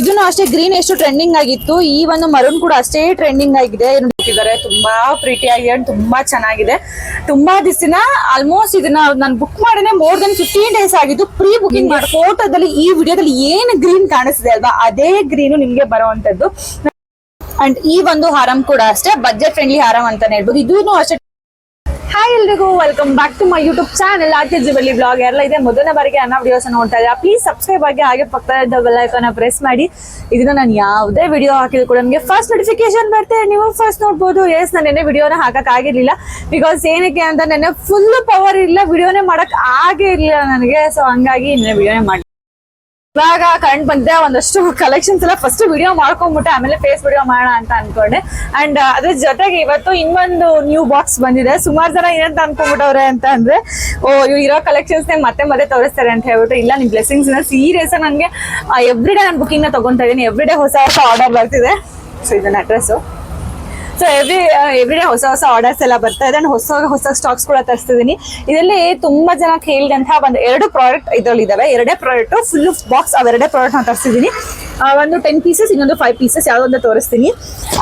ಇದನ್ನು ಅಷ್ಟೇ ಗ್ರೀನ್ ಎಷ್ಟು ಟ್ರೆಂಡಿಂಗ್ ಆಗಿತ್ತು ಈ ಒಂದು ಮರೂನ್ ಕೂಡ ಅಷ್ಟೇ ಟ್ರೆಂಡಿಂಗ್ ಆಗಿದೆ. ಇದ್ದಾರೆ ತುಂಬಾ ಪ್ರೀತಿಯಾಗಿ ಅಂಡ್ ತುಂಬಾ ಚೆನ್ನಾಗಿದೆ. ತುಂಬಾ ದಿವಸ ಆಲ್ಮೋಸ್ಟ್ ಇದನ್ನ ನಾನು ಬುಕ್ ಮಾಡಿದ್ರೆ ಮೋರ್ ದನ್ ಫಿಫ್ಟೀನ್ ಡೇಸ್ ಆಗಿದ್ದು ಪ್ರೀ ಬುಕಿಂಗ್ ಮಾಡಿ ಫೋಟೋದಲ್ಲಿ ಈ ವಿಡಿಯೋದಲ್ಲಿ ಏನು ಗ್ರೀನ್ ಕಾಣಿಸ್ತಿದೆ ಅಲ್ವಾ ಅದೇ ಗ್ರೀನು ನಿಮ್ಗೆ ಬರುವಂತದ್ದು. ಅಂಡ್ ಈ ಒಂದು ಹಾರಂ ಕೂಡ ಅಷ್ಟೇ ಬಜೆಟ್ ಫ್ರೆಂಡ್ಲಿ ಹಾರಂ ಅಂತಾನೆ ಹೇಳ್ಬೋದು. ಇದೂ ಅಷ್ಟೇ ಹಾಯ್ ಎಲ್ರಿಗೂ welcome back to my YouTube channel R K G belly blog ಎಲ್ಲ ಇದೆ ಮೊದಲನೇ ಬಾರಿಗೆ ಅನ್ನ ವಿಡಿಯೋಸ್ ನೋಡ್ತಾ ಇದ್ದಾರೆ ಪ್ಲೀಸ್ ಸಬ್ಸ್ಕ್ರೈಬ್ ಆಗಿ ಹಾಗೆ ಪಕ್ಕದ ಬೆಲ್ ಐಕಾನ್ ಪ್ರೆಸ್ ಮಾಡಿ. ಇದನ್ನ ನಾನು ಯಾವುದೇ ವಿಡಿಯೋ ಹಾಕಿದ್ರು ಕೂಡ ನಿಮಗೆ ಫಸ್ಟ್ ನೋಟಿಫಿಕೇಶನ್ ಬರುತ್ತೆ. ನೀವು ಫಸ್ಟ್ ನೋಡ್ಬೋದು. ಎಸ್ ನಾನು ನೆನ್ನೆ ವಿಡಿಯೋನ ಹಾಕಕ್ಕೆ ಆಗಿರಲಿಲ್ಲ. ಬಿಕಾಸ್ ಏನಕ್ಕೆ ಅಂತ ನೆನೆ ಫುಲ್ ಪವರ್ ಇಲ್ಲ ವಿಡಿಯೋನೇ ಮಾಡೋಕ್ಕೆ ಆಗೇ ಇರಲಿಲ್ಲ ನನಗೆ. ಸೊ ಹಂಗಾಗಿ ನೆನ್ನೆ ವಿಡಿಯೋನೇ ಮಾಡಿ ಇವಾಗ ಕಂಡು ಬಂದೆ ಒಂದಷ್ಟು ಕಲೆಕ್ಷನ್ಸ್ ಎಲ್ಲ ಫಸ್ಟ್ ವಿಡಿಯೋ ಮಾಡ್ಕೊಂಡ್ಬಿಟ್ಟೆ ಆಮೇಲೆ ಫೇಸ್ ವಿಡಿಯೋ ಮಾಡೋಣ ಅಂತ ಅನ್ಕೊಂಡೆ. ಅಂಡ್ ಅದ್ರ ಜೊತೆಗೆ ಇವತ್ತು ಇನ್ನೊಂದು ನ್ಯೂ ಬಾಕ್ಸ್ ಬಂದಿದೆ. ಸುಮಾರು ಜನ ಏನಂತ ಅನ್ಕೊಂಡ್ಬಿಟ್ಟವ್ರೆ ಅಂತ ಅಂದ್ರೆ, ಓ, ಇವ್ ಇರೋ ಕಲೆಕ್ಷನ್ಸ್ ಮತ್ತೆ ಮತ್ತೆ ತೋರಿಸ್ತಾರೆ ಅಂತ ಹೇಳ್ಬಿಟ್ಟು, ಇಲ್ಲ, ನಿಮ್ ಬ್ಲೆಸಿಂಗ್ಸ್ ಸೀರಿಯಸ್ ನನಗೆ ಎವ್ರಿ ಡೇ ನಾನು ಬುಕಿಂಗ್ನ ತಗೊಂತಾ ಇದೀನಿ. ಎವ್ರಿ ಡೇ ಹೊಸ ಹೊಸ ಆರ್ಡರ್ ಬರ್ತಿದೆ. ಸೊ ಇದನ್ನ address so every every day ಹೊಸ ಹೊಸ ಆರ್ಡರ್ಸ್ ಎಲ್ಲ ಬರ್ತಾ ಇದೆ. ಹೊಸ ಹೊಸ ಸ್ಟಾಕ್ಸ್ ಕೂಡ ತರಿಸ್ತಿದ್ದೀನಿ. ಇದರಲ್ಲಿ ತುಂಬಾ ಜನ ಕೇಳಿದಂತಹ ಒಂದು ಎರಡು ಪ್ರಾಡಕ್ಟ್ ಇದರಲ್ಲಿ ಇದಾವೆ ಎರಡೇ ಪ್ರಾಡಕ್ಟ್ ಫುಲ್ ಬಾಕ್ಸ್ ಅವೆರಡೇ ಪ್ರಾಡಕ್ಟ್ ನಾನು ತರಿಸ್ತಿದ್ದೀನಿ. ಒಂದು ಟೆನ್ ಪೀಸಸ್ ಇನ್ನೊಂದು ಫೈವ್ ಪೀಸಸ್ ಯಾವ್ದೊಂದು ತೋರಿಸ್ತೀನಿ.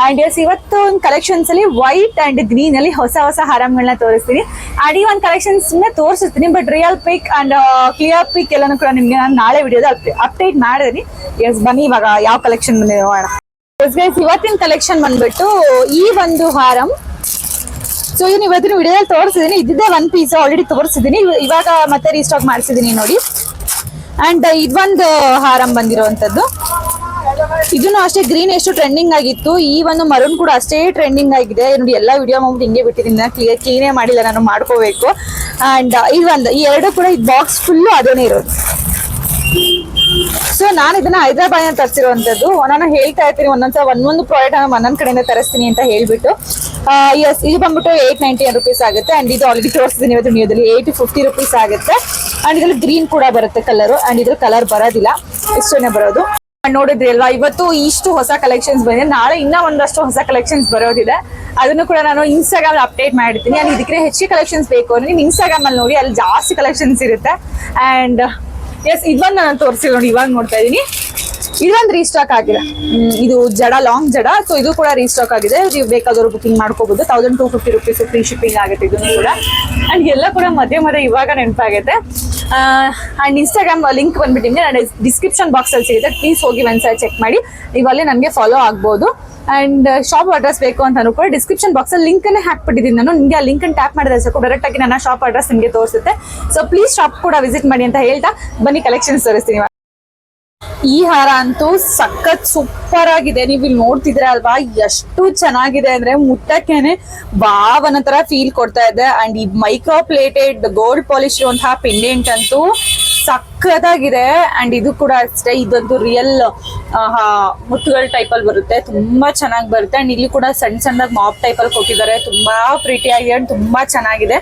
ಅಂಡ್ ಎಸ್ ಇವತ್ತು ಒಂದು ಕಲೆಕ್ಷನ್ಸ್ ಅಲ್ಲಿ ವೈಟ್ ಅಂಡ್ ಗ್ರೀನ್ ಅಲ್ಲಿ ಹೊಸ ಹೊಸ ಹಾರಮ್ಗಳನ್ನ ತೋರಿಸ್ತೀನಿ. ಅಂಡ್ ಈ ಒಂದು ಕಲೆಕ್ಷನ್ಸ್ ತೋರಿಸ್ತೀನಿ but real pick and clear pick ಎಲ್ಲಾನು ಕೂಡ ನಿಮ್ಗೆ ನಾನು ನಾಳೆ ವಿಡಿಯೋದ ಅಪ್ಡೇಟ್ ಮಾಡಿದೀನಿ ಎಸ್ ಬನ್ನಿ ಇವಾಗ ಯಾವ ಕಲೆಕ್ಷನ್ ಬಂದಿದೆ ನೋಡೋಣ. Guys, ಇವತ್ತಿನ ಕಲೆಕ್ಷನ್ ಬಂದ್ಬಿಟ್ಟು ಈ ಒಂದು ಹಾರಂ. ಸೊ ಇದನ್ನ ಇವತ್ತಿನ ವಿಡಿಯೋದಲ್ಲಿ ತೋರಿಸಿದೀನಿ. ಇದ್ದಿದ್ದೆ ಒನ್ ಪೀಸ್ ಆಲ್ರೆಡಿ ತೋರಿಸಿದೀನಿ. ಇವಾಗ ಮತ್ತೆ ರೀಸ್ಟಾಕ್ ಮಾಡಿಸಿದೀನಿ ನೋಡಿ. ಅಂಡ್ ಇದೊಂದು ಹಾರಂ ಬಂದಿರುವಂತದ್ದು ಇದನ್ನು ಅಷ್ಟೇ ಗ್ರೀನ್ ಎಷ್ಟು ಟ್ರೆಂಡಿಂಗ್ ಆಗಿತ್ತು. ಈ ಒಂದು ಮರೂನ್ ಕೂಡ ಅಷ್ಟೇ ಟ್ರೆಂಡಿಂಗ್ ಆಗಿದೆ. ನೋಡಿ ಎಲ್ಲಾ ವಿಡಿಯೋ ಮಾಡ್ಬಿಟ್ಟು ಹಿಂಗೆ ಬಿಟ್ಟಿದ್ದೀನಿ. ಕ್ಲಿಯರ್ ಕ್ಲೀನೇ ಮಾಡಿಲ್ಲ. ನಾನು ಮಾಡ್ಕೋಬೇಕು. ಅಂಡ್ ಇದೊಂದು ಈ ಎರಡು ಕೂಡ ಇದು ಬಾಕ್ಸ್ ಫುಲ್ಲು ಅದೇನೇ ಇರೋದು. ಸೊ ನಾನು ಇದನ್ನ ಹೈದರಾಬಾದ್ ತರಿಸಿರುವಂತದ್ದು. ನಾನು ಹೇಳ್ತಾ ಇರ್ತೀನಿ ಒಂದೊಂದ್ಸ ಒಂದೊಂದು ಪ್ರಾಡಕ್ಟ್ ನಾನು ಒಂದೊಂದ್ ಕಡೆಯಿಂದ ತರಿಸ್ತೀನಿ ಅಂತ ಹೇಳ್ಬಿಟ್ಟು. ಎಸ್ ಇದು ಬಂದ್ಬಿಟ್ಟು ಏಟ್ ನೈಂಟಿ ರುಪೀಸ್ ಆಗುತ್ತೆ. ಅಂಡ್ ಇದು ಆಲ್ರೆಡಿ ತೋರಿಸ್ತೀನಿ ಇವತ್ತು ವಿಡಿಯೋದಲ್ಲಿ ಏಯ್ಟಿ ಫಿಫ್ಟಿ ರುಪೀಸ್ ಆಗುತ್ತೆ. ಅಂಡ್ ಇದ್ರಲ್ಲಿ ಗ್ರೀನ್ ಕೂಡ ಬರುತ್ತೆ ಕಲರ್ ಅಂಡ್ ಇದ್ರ ಕಲರ್ ಬರೋದಿಲ್ಲ. ಇಷ್ಟನೇ ಬರೋದು. ನೋಡಿದ್ರಿ ಅಲ್ವಾ, ಇವತ್ತು ಇಷ್ಟು ಹೊಸ ಕಲೆಕ್ಷನ್ಸ್ ಬಂದಿದೆ. ನಾಳೆ ಇನ್ನ ಒಂದಷ್ಟು ಹೊಸ ಕಲೆಕ್ಷನ್ಸ್ ಬರೋದಿದೆ. ಅದನ್ನು ಕೂಡ ನಾನು ಇನ್ಸ್ಟಾಗ್ರಾಮ್ ಅಪ್ಡೇಟ್ ಮಾಡಿರ್ತೀನಿ. ಅಲ್ಲಿ ಇದಕ್ಕೆ ಹೆಚ್ಚಿಗೆ ಕಲೆಕ್ಷನ್ಸ್ ಬೇಕು ಅಂದ್ರೆ ನೀವು ಇನ್ಸ್ಟಾಗ್ರಾಮ್ ಅಲ್ಲಿ ನೋಡಿ, ಅಲ್ಲಿ ಜಾಸ್ತಿ ಕಲೆಕ್ಷನ್ಸ್ ಇರುತ್ತೆ. ಅಂಡ್ ಎಸ್ ಇದನ್ನ ನಾನು ತೋರಿಸಿ ನೋಡಿ ಇವಾಗ ನೋಡ್ತಾ ಇದೀನಿ. ಇದೊಂದು ರೀಸ್ಟಾಕ್ ಆಗಿದೆ. ಇದು ಜಡ ಲಾಂಗ್ ಜಡ ಸೊ ಇದು ಕೂಡ ರೀಸ್ಟಾಕ್ ಆಗಿದೆ. ನೀವು ಬೇಕಾದವರು ಬುಕಿಂಗ್ ಮಾಡ್ಕೋಬಹುದು thousand two fifty rupees free shipping ಆಗುತ್ತೆ ಇದನ್ನು ಕೂಡ. ಅಂಡ್ ಎಲ್ಲ ಕೂಡ ಮಧ್ಯೆ ಮಧ್ಯೆ ಇವಾಗ ನೆನಪಾಗುತ್ತೆ. ಅಂಡ್ ಇನ್ಸ್ಟಾಗ್ರಾಮ್ ಲಿಂಕ್ ಬಂದ್ಬಿಟ್ಟು ನಿಮಗೆ ನಾನು ಡಿಸ್ಕ್ರಿಪ್ಷನ್ ಬಾಕ್ಸ್ ಅಲ್ಲಿ ಸಿಗುತ್ತೆ. ಪ್ಲೀಸ್ ಹೋಗಿ ಒಂದ್ಸಲ ಚೆಕ್ ಮಾಡಿ. ನೀವು ನನಗೆ ಫಾಲೋ ಆಗ್ಬೋದು. ಅಂಡ್ ಶಾಪ್ ಅಡ್ರೆಸ್ ಬೇಕು ಅಂತ ಕೂಡ ಡಿಸ್ಕ್ರಿಪ್ಷನ್ ಬಾಕ್ಸ್ ಅಲ್ಲಿ ಲಿಂಕ್ ಅನ್ನೇ ಹಾಕ್ಬಿಟ್ಟಿದ್ದೀನಿ ನಾನು. ನಿಮಗೆ ಆ ಲಿಂಕ್ ಟ್ಯಾಪ್ ಮಾಡಿದ್ರೆ ಸಾಕು. ಡೈರೆಕ್ಟ್ ಆಗಿ ನನ್ನ ಶಾಪ್ ಅಡ್ರೆಸ್ ನಿಮಗೆ ತೋರಿಸುತ್ತೆ. ಸೊ ಪ್ಲೀಸ್ ಶಾಪ್ ಕೂಡ ವಿಸಿಟ್ ಮಾಡಿ ಅಂತ ಹೇಳ್ತಾ. ಬನ್ನಿ ಕಲೆಕ್ಷನ್ಸ್ ತೋರಿಸ್ತೀನಿ. ಈ ಹಾರ ಅಂತೂ ಸಖತ್ ಸೂಪರ್ ಆಗಿದೆ. ನೀವು ಇಲ್ಲಿ ನೋಡ್ತಿದ್ರೆ ಅಲ್ವಾ? ಎಷ್ಟು ಚೆನ್ನಾಗಿದೆ ಅಂದ್ರೆ ಮುಟ್ಟಕ್ಕೇನೆ ಭಾವನ ತರ ಫೀಲ್ ಕೊಡ್ತಾ ಇದೆ. ಅಂಡ್ ಈ ಮೈಕ್ರೋ ಪ್ಲೇಟೆಡ್ ಗೋಲ್ಡ್ ಪಾಲಿಶ್ ಇರುವಂತಹ ಪೆಂಡೆಂಟ್ ಅಂತೂ ಸಖತ್ತಾಗಿದೆ. ಅಂಡ್ ಇದು ಕೂಡ ಅಷ್ಟೇ, ಇದೊಂದು ರಿಯಲ್ ಮುತ್ತುಗಳ ಟೈಪ್ ಅಲ್ಲಿ ಬರುತ್ತೆ. ತುಂಬಾ ಚೆನ್ನಾಗಿ ಬರುತ್ತೆ. ಅಂಡ್ ಇಲ್ಲಿ ಕೂಡ ಸಣ್ಣ ಸಣ್ಣದಾಗಿ ಮಾಪ್ ಟೈಪ್ ಅಲ್ಲಿ ಕೊಟ್ಟಿದ್ದಾರೆ. ತುಂಬಾ ಪ್ರೀಟಿ ಆಗಿದೆ ಅಂಡ್ ತುಂಬಾ ಚೆನ್ನಾಗಿದೆ.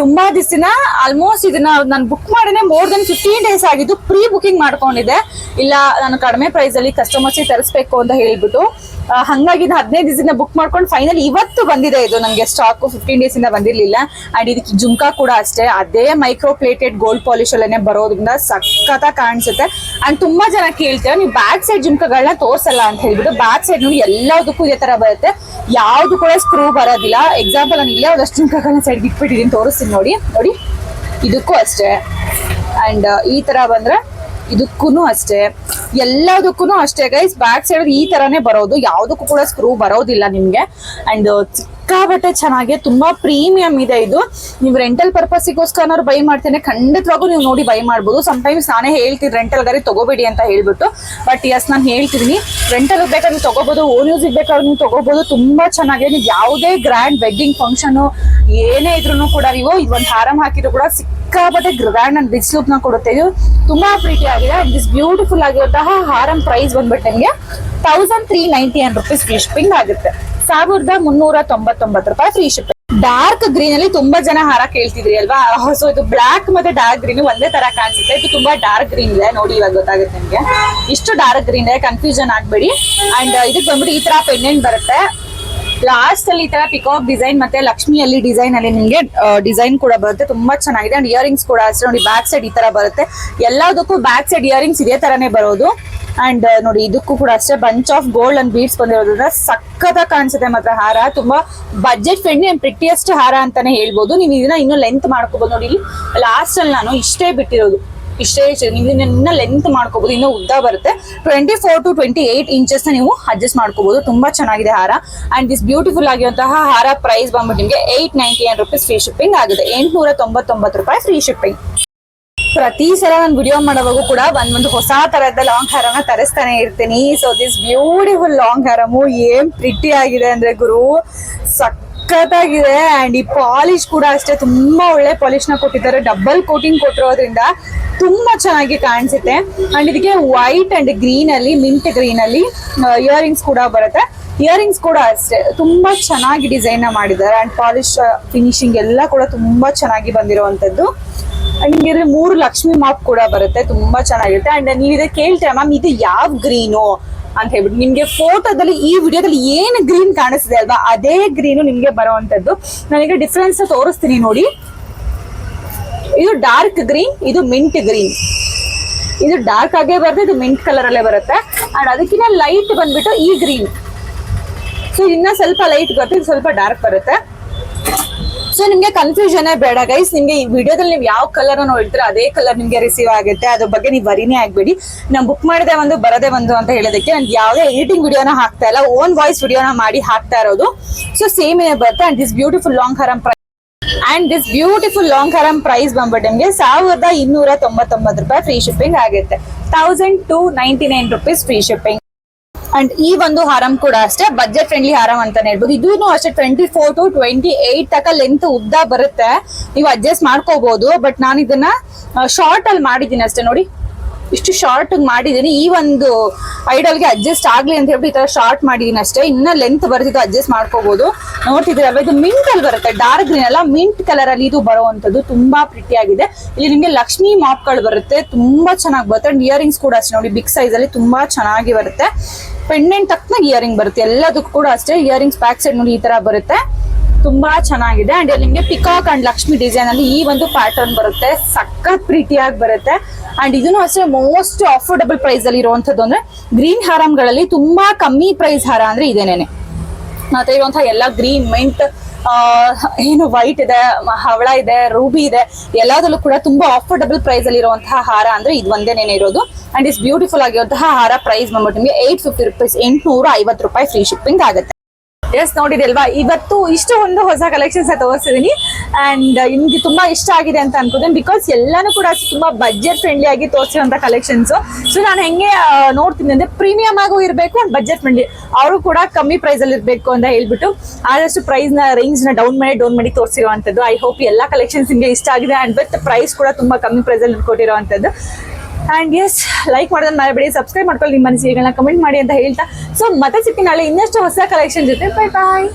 ತುಂಬಾ ದಿವಸ ಆಲ್ಮೋಸ್ಟ್ ಇದನ್ನ ನಾನು ಬುಕ್ ಮಾಡಿದ್ರೆ ಮೋರ್ ದನ್ ಫಿಫ್ಟೀನ್ ಡೇಸ್ ಆಗಿದ್ದು ಪ್ರೀ ಬುಕಿಂಗ್ ಮಾಡ್ಕೊಂಡಿದ್ದೆ. ಇಲ್ಲ, ನಾನು ಕಡಿಮೆ ಪ್ರೈಸ್ ಅಲ್ಲಿ ಕಸ್ಟಮರ್ಸ್ ತರಿಸ್ಬೇಕು ಅಂತ ಹೇಳ್ಬಿಟ್ಟು. ಹಂಗಾಗಿ ಹದಿನೈದು ದಿವಸದಿಂದ ಬುಕ್ ಮಾಡ್ಕೊಂಡು ಫೈನಲ್ ಇವತ್ತು ಬಂದಿದೆ ಇದು. ನನಗೆ ಸ್ಟಾಕ್ ಫಿಫ್ಟೀನ್ ಡೇಸ್ ಇಂದ ಬಂದಿರಲಿಲ್ಲ. ಅಂಡ್ ಇದಕ್ಕೆ ಜುಮ್ಕಾ ಕೂಡ ಅಷ್ಟೇ. ಅದೇ ಮೈಕ್ರೋ ಪ್ಲೇಟೆಡ್ ಗೋಲ್ಡ್ ಪಾಲಿಶ್ ಅಲ್ಲೇ ಬರೋದ್ರಿಂದ ಸಖತ್ ಕಾಣಿಸುತ್ತೆ. ಅಂಡ್ ತುಂಬಾ ಜನ ಕೇಳ್ತೇವೆ ನೀವು ಬ್ಯಾಕ್ ಸೈಡ್ ಜುಮ್ಕಾಗಳನ್ನ ತೋರಿಸಲ್ಲ ಅಂತ ಹೇಳ್ಬಿಟ್ಟು ಬ್ಯಾಕ್ ಸೈಡ್ ನೋಡಿ ಎಲ್ಲದಕ್ಕೂ ಇದೇ ತರ ಬರುತ್ತೆ. ಯಾವ್ದು ಕೂಡ ಸ್ಕ್ರೂ ಬರೋದಿಲ್ಲ. ಎಕ್ಸಾಂಪಲ್ ನಾನು ಇಲ್ಲೇ ಒಂದಷ್ಟು ಜುಮ್ಕಾಗಳನ್ನ ಸೈಡ್ ಇಟ್ಬಿಟ್ಟಿದ್ದೀನಿ ತೋರಿಸ್ತೀನಿ ನೋಡಿ. ನೋಡಿ. ಇದಕ್ಕೂ ಅಷ್ಟೇ. ಅಂಡ್ ಈ ತರ ಬಂದ್ರೆ ಇದಕ್ಕೂ ಅಷ್ಟೇ. ಎಲ್ಲದಕ್ಕೂ ಅಷ್ಟೇ ಗೈಸ್ ಬ್ಯಾಕ್ ಸೈಡ್ ಈ ತರಾನೇ ಬರೋದು. ಯಾವ್ದಕ್ಕೂ ಕೂಡ ಸ್ಕ್ರೂ ಬರೋದಿಲ್ಲ ನಿಮ್ಗೆ. ಅಂಡ್ ಸಿಕ್ಕಾಬಟ್ಟೆ ಚೆನ್ನಾಗಿ ತುಂಬಾ ಪ್ರೀಮಿಯಂ ಇದೆ ಇದು. ನೀವು ರೆಂಟಲ್ ಪರ್ಪಸ್ಗೋಸ್ಕರ ಬೈ ಮಾಡ್ತೇನೆ ಖಂಡಿತವಾಗೂ ನೀವು ನೋಡಿ ಬೈ ಮಾಡ್ಬೋದು. ಟೈಮ್ಸ್ ನಾನೇ ಹೇಳ್ತೀನಿ ರೆಂಟಲ್ ಗಾಡಿ ತಗೋಬೇಡಿ ಅಂತ ಹೇಳ್ಬಿಟ್ಟು. ಬಟ್ ಎಸ್ ನಾನು ಹೇಳ್ತಿದ್ದೀನಿ ರೆಂಟಲ್ ಬೇಕಾದ್ರೆ ನೀವು ತಗೋಬಹುದು ಓನ್ ಯೂಸ್ ಬೇಕಾದ್ರೆ ನೀವು ತಗೋಬಹುದು ತುಂಬಾ ಚೆನ್ನಾಗಿದೆ. ನೀವು ಯಾವುದೇ ಗ್ರ್ಯಾಂಡ್ ವೆಡ್ಡಿಂಗ್ ಫಂಕ್ಷನ್ ಏನೇ ಇದ್ರು ಕೂಡ ನೀವು ಇದೊಂದು ಹಾರಂ ಹಾಕಿದ್ರು ಕೂಡ ಸಿಕ್ಕಾಪಟ್ಟೆ ಗ್ರ್ಯಾಂಡ್ ಅಂಡ್ ಲುಕ್ನ ಕೊಡುತ್ತೆ ಇದು. ತುಂಬಾ ಪ್ರೀತಿ ಆಗಿದೆ ದಿಸ್ ಬ್ಯೂಟಿಫುಲ್ ಆಗಿರುವಂತಹ ಹಾರಂ ಪ್ರೈಸ್ ಬಂದ್ಬಿಟ್ಟು ನಿಮಗೆ thousand three ninety one rupees fish ಆಗುತ್ತೆ. ಸಾವಿರದ ಮುನ್ನೂರ ತೊಂಬತ್ತೊಂಬತ್ತು ರೂಪಾಯಿ ಫ್ರೀ ಶಿಪ್ ಡಾರ್ಕ್ ಗ್ರೀನ್ ಅಲ್ಲಿ ತುಂಬಾ ಜನ ಹಾರ ಕೇಳ್ತಿದ್ರಿ ಅಲ್ವಾ? ಸೊ ಇದು ಬ್ಲಾಕ್ ಮತ್ತೆ ಡಾರ್ಕ್ ಗ್ರೀನ್ ಒಂದೇ ತರ ಕಾಣಿಸುತ್ತೆ. ಇದು ತುಂಬಾ ಡಾರ್ಕ್ ಗ್ರೀನ್ ಇದೆ. ನೋಡಿ ಇವಾಗ ಗೊತ್ತಾಗುತ್ತೆ ನಿಮ್ಗೆ. ಇಷ್ಟು ಡಾರ್ಕ್ ಗ್ರೀನ್ ಇದೆ. ಕನ್ಫ್ಯೂಷನ್ ಆಗ್ಬೇಡಿ. ಅಂಡ್ ಇದಕ್ ಬಂದ್ಬಿಟ್ಟು ಈ ತರ ಪೆಂಡೆಂಟ್ ಬರುತ್ತೆ. ಲಾಸ್ಟ್ ಅಲ್ಲಿ ಈ ತರ ಪಿಕಾಕ್ ಡಿಸೈನ್ ಮತ್ತೆ ಲಕ್ಷ್ಮಿಯಲ್ಲಿ ಡಿಸೈನ್ ಅಲ್ಲಿ ನಿಮ್ಗೆ ಡಿಸೈನ್ ಕೂಡ ಬರುತ್ತೆ. ತುಂಬಾ ಚೆನ್ನಾಗಿದೆ. ಅಂಡ್ ಇಯರಿಂಗ್ಸ್ ಕೂಡ ಅಷ್ಟೇ. ನೋಡಿ ಬ್ಯಾಕ್ ಸೈಡ್ ಈ ತರ ಬರುತ್ತೆ. ಎಲ್ಲದಕ್ಕೂ ಬ್ಯಾಕ್ ಸೈಡ್ ಇಯರಿಂಗ್ಸ್ ಇದೇ ತರನೇ ಬರೋದು. ಅಂಡ್ ನೋಡಿ, ಇದಕ್ಕೂ ಕೂಡ ಅಷ್ಟೇ bunch of gold and beads ಬಂದಿರೋದ್ರಿಂದ ಸಖತ್ತಾಗಿ ಕಾಣಿಸುತ್ತೆ ಮಾತ್ರ ಹಾರ. ತುಂಬಾ ಬಜೆಟ್ ಫ್ರೆಂಡ್ಲಿ ಅಂಡ್ ಪ್ರಿಟಿಯಸ್ಟ್ ಹಾರ ಅಂತಾನೆ ಹೇಳ್ಬೋದು. ನೀವು ಇದನ್ನ ಇನ್ನೂ ಲೆಂತ್ ಮಾಡ್ಕೋಬಹುದು ನೋಡಿ, ಇಲ್ಲಿ ಲಾಸ್ಟ್ ಅಲ್ಲಿ ನಾನು ಇಷ್ಟೇ ಬಿಟ್ಟಿರೋದು. ಇಷ್ಟೇ ನೀವು ಇನ್ನ ಲೆಂತ್ ಮಾಡ್ಕೋಬಹುದು ಇನ್ನು ಉದ್ದ ಬರುತ್ತೆ. Twenty four to twenty eight inches ನೀವು ಅಡ್ಜಸ್ಟ್ ಮಾಡ್ಕೋಬಹುದು ತುಂಬಾ ಚೆನ್ನಾಗಿದೆ ಹಾರ. ಅಂಡ್ ದಿಸ್ ಬ್ಯೂಟಿಫುಲ್ ಆಗಿರುವಂತಹ ಹಾರ ಪ್ರೈಸ್ ಬಂದ್ಬಿಟ್ಟು ನಿಮಗೆ eight ninety nine rupees free shipping ಆಗಿದೆ ಎಂಟುನೂರ ತೊಂಬತ್ತೊಂಬತ್ತು ರೂಪಾಯಿ ಫ್ರೀ ಶಿಪ್ಪಿಂಗ್ ಪ್ರತಿ ಸಲ ನಾನು ವಿಡಿಯೋ ಮಾಡುವಾಗ ಕೂಡ ಒಂದೊಂದು ಹೊಸ ತರಹದ ಲಾಂಗ್ ಹಾರನ ತರಿಸ್ತಾನೆ ಇರ್ತೀನಿ. ಸೊ ದಿಸ್ ಬ್ಯೂಟಿಫುಲ್ ಲಾಂಗ್ ಹಾರಮು ಏನ್ ಪ್ರಿಟಿ ಆಗಿದೆ ಅಂದ್ರೆ ಗುರು. ಸಖತ್ತಾಗಿದೆ ಅಂಡ್ ಈ ಪಾಲಿಶ್ ಕೂಡ ಅಷ್ಟೇ ತುಂಬಾ ಒಳ್ಳೆ ಪಾಲಿಶ್ನ ಕೊಟ್ಟಿದ್ದಾರೆ. ಡಬಲ್ ಕೋಟಿಂಗ್ ಕೊಟ್ಟಿರೋದ್ರಿಂದ ತುಂಬಾ ಚೆನ್ನಾಗಿ ಕಾಣಿಸುತ್ತೆ. ಅಂಡ್ ಇದಕ್ಕೆ ವೈಟ್ ಅಂಡ್ ಗ್ರೀನ್ ಅಲ್ಲಿ ಮಿಂಟ್ ಗ್ರೀನ್ ಅಲ್ಲಿ ಇಯರಿಂಗ್ಸ್ ಕೂಡ ಬರುತ್ತೆ. ಇಯರಿಂಗ್ಸ್ ಕೂಡ ಅಷ್ಟೇ. ತುಂಬಾ ಚೆನ್ನಾಗಿ ಡಿಸೈನ್ ಮಾಡಿದ್ದಾರೆ. ಅಂಡ್ ಪಾಲಿಶ್ ಫಿನಿಶಿಂಗ್ ಎಲ್ಲ ಕೂಡ ತುಂಬಾ ಚೆನ್ನಾಗಿ ಬಂದಿರುವಂತದ್ದು ನಿಮ್ಗೆ ಮೂರು ಲಕ್ಷ್ಮಿ ಮಾಪ್ ಕೂಡ ಬರುತ್ತೆ, ತುಂಬಾ ಚೆನ್ನಾಗಿರುತ್ತೆ. ಅಂಡ್ ನೀವು ಇದಕ್ಕೆ ಕೇಳ್ತೀರಾ, ಮ್ಯಾಮ್, ಇದು ಯಾವ ಗ್ರೀನು ಅಂತ ಹೇಳ್ಬಿಟ್ಟು. ನಿಮ್ಗೆ ಫೋಟೋದಲ್ಲಿ ಈ ವಿಡಿಯೋದಲ್ಲಿ ಏನು ಗ್ರೀನ್ ಕಾಣಿಸ್ತಿದೆ ಅಲ್ವಾ, ಅದೇ ಗ್ರೀನು ನಿಮ್ಗೆ ಬರುವಂತದ್ದು ನನಗೆ ಡಿಫ್ರೆನ್ಸ್ ತೋರಿಸ್ತೀನಿ ನೋಡಿ. ಇದು ಡಾರ್ಕ್ ಗ್ರೀನ್ ಇದು ಮಿಂಟ್ ಗ್ರೀನ್ ಇದು ಡಾರ್ಕ್ ಆಗೇ ಬರುತ್ತೆ, ಇದು ಮಿಂಟ್ ಕಲರ್ ಅಲ್ಲೇ ಬರುತ್ತೆ. ಅಂಡ್ ಅದಕ್ಕಿಂತ ಲೈಟ್ ಬಂದ್ಬಿಟ್ಟು ಈ ಗ್ರೀನ್ ಸೊ ಇನ್ನ ಸ್ವಲ್ಪ ಲೈಟ್ ಬರುತ್ತೆ ಇದು ಸ್ವಲ್ಪ ಡಾರ್ಕ್ ಬರುತ್ತೆ. ಸೊ ನಿಮ್ಗೆ ಕನ್ಫ್ಯೂಷನ್ ಬೇಡ ಗೈಸ್ ನಿಮ್ಗೆ ಈ ವಿಡಿಯೋದಲ್ಲಿ ನೀವು ಯಾವ ಕಲರ್ ಅನ್ನು ಹೇಳ್ತೀರಾ ಅದೇ ಕಲರ್ ನಿಮ್ಗೆ ರಿಸೀವ್ ಆಗುತ್ತೆ. ಅದ್ರ ಬಗ್ಗೆ ನೀವು ವರಿನೇ ಆಗ್ಬೇಡಿ. ನಾನು ಬುಕ್ ಮಾಡಿದೆ ಒಂದು, ಬರದೇ ಒಂದು ಅಂತ ಹೇಳೋದಕ್ಕೆ ನಾನು ಯಾವುದೇ ಎಡಿಟಿಂಗ್ ವಿಡಿಯೋನ ಹಾಕ್ತಾ ಇಲ್ಲ. ಓನ್ ವಾಯ್ಸ್ ವಿಡಿಯೋನ ಮಾಡಿ ಹಾಕ್ತಾ ಇರೋದು. ಸೊ ಸೇಮ್ ಏನೇ ಬರುತ್ತೆ. ಅಂಡ್ ದಿಸ್ ಬ್ಯೂಟಿಫುಲ್ ಲಾಂಗ್ ಹರಂ ಅಂಡ್ ದಿಸ್ ಬ್ಯೂಟಿಫುಲ್ ಲಾಂಗ್ ಹರಂ ಪ್ರೈಸ್ ಬಂದ್ಬಿಟ್ಟು ನಿಮ್ಗೆ ಸಾವಿರದ ಇನ್ನೂರ ತೊಂಬತ್ತೊಂಬತ್ತು ರೂಪಾಯಿ ಫ್ರೀ ಶಿಪ್ಪಿಂಗ್ ಆಗುತ್ತೆ. Thousand two ninety nine rupees free shipping and ಈ ಒಂದು ಹಾರಂ ಕೂಡ ಅಷ್ಟೇ ಬಜೆಟ್ ಫ್ರೆಂಡ್ಲಿ ಹಾರಂ ಅಂತಾನೆ ಹೇಳ್ಬೋದು. ಇದೂ ಅಷ್ಟೇ twenty four to twenty eight ತಕ ಲೆಂತ್ ಉದ್ದ ಬರುತ್ತೆ. ನೀವು ಅಡ್ಜಸ್ಟ್ ಮಾಡ್ಕೋಬಹುದು ಬಟ್ ನಾನು ಇದನ್ನ ಶಾರ್ಟ್ ಅಲ್ಲಿ ಮಾಡಿದ್ದೀನಿ ಅಷ್ಟೇ ನೋಡಿ. ಇಷ್ಟು ಶಾರ್ಟ್ ಮಾಡಿದ್ದೀನಿ ಈ ಒಂದು ಐಡಲ್ಗೆ ಅಡ್ಜಸ್ಟ್ ಆಗ್ಲಿ ಅಂತ ಹೇಳ್ಬಿಟ್ಟು ಈ ತರ ಶಾರ್ಟ್ ಮಾಡಿದೀನಿ ಅಷ್ಟೇ. ಇನ್ನ ಲೆಂತ್ ಬರ್ತಿದ್ದು ಅಡ್ಜಸ್ಟ್ ಮಾಡ್ಕೋಬಹುದು ನೋಡ್ತಿದ್ದೀರಲ್ವ ಇದು ಮಿಂಟ್ ಅಲ್ಲಿ ಬರುತ್ತೆ. ಡಾರ್ಕ್ ಗ್ರೀನ್ ಅಲ್ಲ ಮಿಂಟ್ ಕಲರ್ ಅಲ್ಲಿ ಇದು ಬರುವಂತದ್ದು ತುಂಬಾ ಪ್ರಿಟಿ ಆಗಿದೆ. ಇಲ್ಲಿ ನಿಮ್ಗೆ ಲಕ್ಷ್ಮಿ ಮಾಪ್ಗಳು ಬರುತ್ತೆ. ತುಂಬಾ ಚೆನ್ನಾಗಿ ಬರುತ್ತೆ. ಅಂಡ್ ಇಯರಿಂಗ್ಸ್ ಕೂಡ ಅಷ್ಟೇ. ನೋಡಿ ಬಿಗ್ ಸೈಜ್ ಅಲ್ಲಿ ತುಂಬಾ ಚೆನ್ನಾಗಿ ಬರುತ್ತೆ. ಪೆಂಡೆಂಟ್ ತಕ್ಕನಾಗ ಇಯರಿಂಗ್ ಬರುತ್ತೆ. ಎಲ್ಲದಕ್ಕೂ ಕೂಡ ಅಷ್ಟೇ. ಇಯರಿಂಗ್ಸ್ ಬ್ಯಾಕ್ ಸೈಡ್ ನೋಡಿ ಈ ತರ ಬರುತ್ತೆ. ತುಂಬಾ ಚೆನ್ನಾಗಿದೆ. ಅಂಡ್ ಇಲ್ಲಿ ನಿಮ್ಗೆ ಪಿಕಾಕ್ ಅಂಡ್ ಲಕ್ಷ್ಮಿ ಡಿಸೈನ್ ಅಲ್ಲಿ ಈ ಒಂದು ಪ್ಯಾಟರ್ನ್ ಬರುತ್ತೆ. ಸಖತ್ ಪ್ರೀತಿಯಾಗಿ ಬರುತ್ತೆ. ಅಂಡ್ ಇದನ್ನು ಅಷ್ಟೇ ಮೋಸ್ಟ್ ಅಫೋರ್ಡಬಲ್ ಪ್ರೈಸ್ ಅಲ್ಲಿ ಇರುವಂತದ್ದು ಅಂದ್ರೆ ಗ್ರೀನ್ ಹಾರಂಗಳಲ್ಲಿ ತುಂಬಾ ಕಮ್ಮಿ ಪ್ರೈಸ್ ಹಾರ ಅಂದ್ರೆ ಇದೇನೇನೆ. ಮತ್ತೆ ಇರುವಂತಹ ಎಲ್ಲ ಗ್ರೀನ್ ಮೆಂಟ್ ಏನು ವೈಟ್ ಇದೆ, ಹವಳ ಇದೆ ರೂಬಿ ಇದೆ, ಎಲ್ಲದರಲ್ಲೂ ಕೂಡ ತುಂಬಾ ಅಫೋರ್ಡಬಲ್ ಪ್ರೈಸ್ ಅಲ್ಲಿ ಇರುವಂತಹ ಹಾರ ಅಂದ್ರೆ ಇದು ಒಂದೇನೇನೆ ಇರೋದು. ಅಂಡ್ ಇಸ್ ಬ್ಯೂಟಿಫುಲ್ ಆಗಿರುವಂತಹ ಹಾರ ಪ್ರೈಸ್ ಬಂದ್ಬಿಟ್ಟು ನಿಮಗೆ ಏಟ್ ಫಿಫ್ಟಿ ರುಪೀಸ್ ಎಂಟುನೂರ ಐವತ್ತು ರೂಪಾಯಿ ಫ್ರೀ ಶಿಪ್ಪಿಂಗ್ ಆಗುತ್ತೆ. ಎಸ್ ನೋಡಿದಲ್ವಾ ಇವತ್ತು ಇಷ್ಟು ಒಂದು ಹೊಸ ಕಲೆಕ್ಷನ್ಸ್ ತೋರಿಸಿದೀನಿ. ಅಂಡ್ ನಿಮ್ಗೆ ತುಂಬಾ ಇಷ್ಟ ಆಗಿದೆ ಅಂತ ಅನ್ಕೋತೀನಿ. ಬಿಕಾಸ್ ಎಲ್ಲಾನು ಕೂಡ ತುಂಬಾ ಬಜೆಟ್ ಫ್ರೆಂಡ್ಲಿ ಆಗಿ ತೋರಿಸಿರುವಂತ ಕಲೆಕ್ಷನ್ಸ್ ಸೊ ನಾನು ಹೆಂಗೆ ನೋಡ್ತೀನಿ ಅಂದ್ರೆ ಪ್ರೀಮಿಯಂ ಆಗು ಇರಬೇಕು ಅಂಡ್ ಬಜೆಟ್ ಫ್ರೆಂಡ್ಲಿ ಅವರು ಕೂಡ ಕಮ್ಮಿ ಪ್ರೈಸ್ ಅಲ್ಲಿ ಇರಬೇಕು ಅಂತ ಹೇಳ್ಬಿಟ್ಟು ಆದಷ್ಟು ಪ್ರೈಸ್ನ ರೇಂಜ್ನ ಡೌನ್ ಮಾಡಿ ಡೌನ್ ಮಾಡಿ ತೋರಿಸಿರುವಂತದ್ದು. ಐ ಹೋಪ್ ಎಲ್ಲಾ ಕಲೆಕ್ಷನ್ಸ್ ನಿಮಗೆ ಇಷ್ಟ ಆಗಿದೆ. ಅಂಡ್ ವಿತ್ ಪ್ರೈಸ್ ಕೂಡ ತುಂಬಾ ಕಮ್ಮಿ ಪ್ರೈಸ್ ಅಲ್ಲಿ ಕೊಟ್ಟಿರುವಂತದ್ದು. ಅಂಡ್ ಎಸ್ ಲೈಕ್ ಮಾಡೋದನ್ನ ಮಾಡಬೇಡಿ ಸಬ್ಸ್ಕ್ರೈಬ್ ಮಾಡ್ಕೊಳ್ಳಿ ನಿಮ್ಮ ಮನಸ್ಸಿಗೆಗಳನ್ನ ಕಮೆಂಟ್ ಮಾಡಿ ಅಂತ ಹೇಳ್ತಾ. ಸೊ ಮತ್ತೆ ಸಿಗ್ತೀನಿ ನಾಳೆ ಇನ್ನಷ್ಟು ಹೊಸ ಕಲೆಕ್ಷನ್ ಜೊತೆ. Bye bye